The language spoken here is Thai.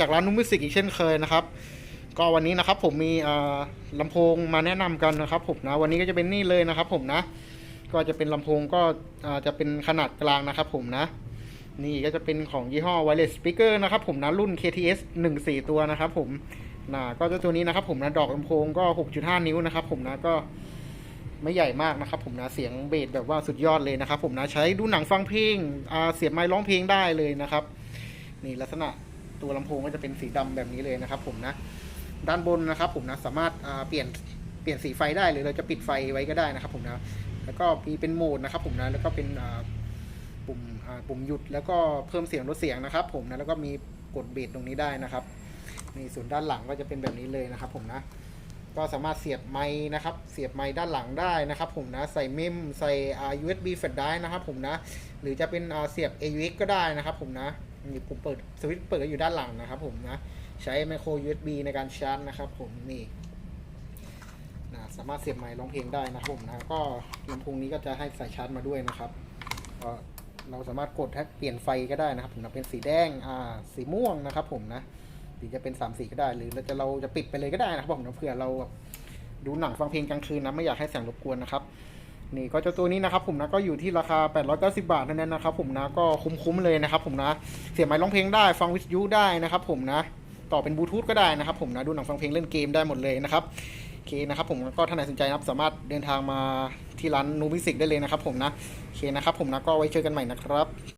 จากร้านนุ่มมิสิกอีกเช่นเคยนะครับ ก็วันนี้นะครับผมมีอ่าลำโพงมาแนะนำกันนะครับผมนะวันนี้ก็จะเป็นนี่เลยนะครับ ผมนะ ก็จะเป็นลำโพงก็จะเป็นขนาดกลางนะครับ ผมนะ นี่ก็จะเป็นของยี่ห้อ wireless speaker นะครับผมนะรุ่น KTS 14 ตัวนะครับผมนะก็จ้าตัวนี้นะครับผมนะดอกลำโพงก็ 6.5 นิ้วนะครับ ผมนะก็ไม่ใหญ่มากนะครับผมนะเสียงเบสแบบว่าสุดยอดเลยนะครับผมนะใช้ดูหนังฟังเพลงเสียบไมค์ร้องเพลงได้เลยนะครับ นี่ลักษณะ ตัวลำโพงก็จะเป็นสีดำแบบนี้เลยนะครับผมนะด้านบนนะครับผมนะสามารถเปลี่ยนเปลี่ยนสีไฟได้หรือเราจะปิดไฟไว้ก็ได้นะครับผมนะแล้วก็มีเป็นโหมดนะครับผมนะแล้วก็เป็นปุ่มปุ่มหยุดแล้วก็เพิ่มเสียงลดเสียงนะครับ ผมนะแล้วก็มีกดเบสตรงนี้ได้นะครับนี่ส่วนด้านหลังก็จะเป็นแบบนี้เลยนะครับผมนะ ก็สามารถเสียบไม้นะครับ เสียบไม้ด้านหลังได้นะครับ ผมนะ ใส่เมม ใส่อ่า USB flash d r i นะครับ ผมนะ หรือจะเป็นอ่าเสียบ AUX ก็ได้นะครับ ผมนะนี่ผมเปิดสวิตช์เปิดอยู่ด้านหลังนะครับ ผมนะ ใช้ micro USB ในการชาร์จนะครับ ผมนี่นะสามารถเสียบไมค์ร้องเพลงได้นะครับผมนะ ก็ลำโพงนี้ก็จะให้สายชาร์จมาด้วยนะครับก็เราสามารถกดให้เปลี่ยนไฟก็ได้นะครับ ผมนะเป็นสีแดง อ่า สีม่วงนะครับ ผมนะ หรือจะเป็นสามสีก็ได้ หรือเราจะเราจะปิดไปเลยก็ได้นะครับผมนะเผื่อเราดูหนังฟังเพลงกลางคืนนะไม่อยากให้เสียงรบกวนนะครับนี่ก็เจ้าตัวนี้นะครับผมนะก็อยู่ที่ราคา 890 บาทเท่านั้นนะครับผมนะก็คุ้มๆเลยนะครับผมนะเสียบไมค์ร้องเพลงได้ฟังวิทยุได้นะครับผมนะต่อเป็นบลูทูธก็ได้นะครับผมนะดูหนังฟังเพลงเล่นเกมได้หมดเลยนะครับโอเคนะครับผมก็ท่านไหนสนใจนะครับสามารถเดินทางมาที่ร้านนูบิสิกได้เลยนะครับผมนะโอเคนะครับผมนะก็ไว้เจอกันใหม่นะครับ